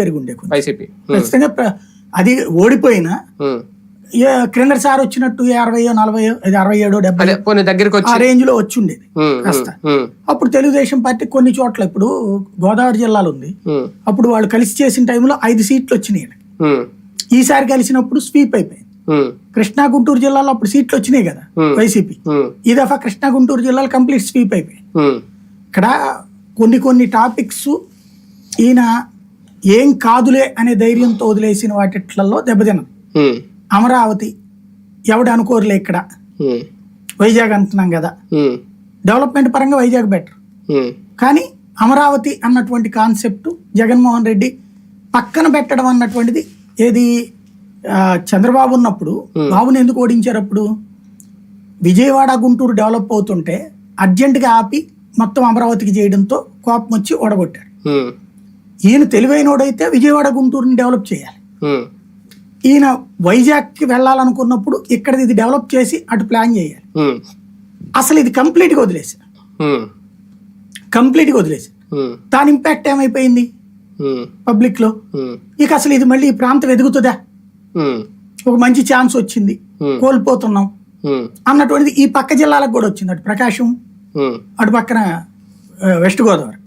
కొంచెం వైసీపీ ఖచ్చితంగా అది ఓడిపోయినా ఏ క్రింద సార్ వచ్చినట్టు అరవయో నలభయో అరవై ఏడో డెబ్బై దగ్గరికి ఆ రేంజ్లో వచ్చి ఉండేది కాస్త అప్పుడు తెలుగుదేశం పార్టీ కొన్ని చోట్ల ఇప్పుడు గోదావరి జిల్లాలో ఉంది. అప్పుడు వాళ్ళు కలిసి చేసిన టైంలో ఐదు సీట్లు వచ్చినాయి. ఈసారి కలిసినప్పుడు స్వీప్ అయిపోయింది. కృష్ణా గుంటూరు జిల్లాలో అప్పుడు సీట్లు వచ్చినాయి కదా. వైసీపీ. ఈ దఫా కృష్ణా గుంటూరు జిల్లాలో కంప్లీట్ స్వీప్ అయిపోయింది. ఇక్కడ కొన్ని కొన్ని టాపిక్స్ ఈయన ఏం కాదులే అనే ధైర్యంతో వదిలేసిన వాటిట్లలో దెబ్బతిన్నది ఉమ్, అమరావతి ఎవడు అనుకోరులే ఇక్కడ? వైజాగ్ అంటున్నాం కదా. డెవలప్మెంట్ పరంగా వైజాగ్ బెటర్. కానీ అమరావతి అన్నటువంటి కాన్సెప్ట్ జగన్మోహన్ రెడ్డి పక్కన పెట్టడం అన్నటువంటిది ఏది చంద్రబాబు ఉన్నప్పుడు బాబుని ఎందుకు ఓడించారు అప్పుడు? విజయవాడ గుంటూరు డెవలప్ అవుతుంటే అర్జెంటుగా ఆపి మొత్తం అమరావతికి చేయడంతో కోపం వచ్చి ఓడగొట్టారు. ఈయన తెలివైనోడైతే విజయవాడ గుంటూరుని డెవలప్ చేయాలి. ఈయన వైజాగ్కి వెళ్ళాలనుకున్నప్పుడు ఇక్కడ ఇది డెవలప్ చేసి అటు ప్లాన్ చేయాలి. అసలు ఇది కంప్లీట్గా వదిలేసి కంప్లీట్గా వదిలేసి దాని ఇంపాక్ట్ ఏమైపోయింది? పబ్లిక్లో ఇక అసలు ఇది మళ్ళీ ఈ ప్రాంతం ఎదుగుతుందా? ఒక మంచి ఛాన్స్ వచ్చింది. కోల్పోతున్నాం. అన్నటువంటిది ఈ పక్క జిల్లాలకు కూడా వచ్చింది. అటు ప్రకాశం అటు పక్కన వెస్ట్ గోదావరి.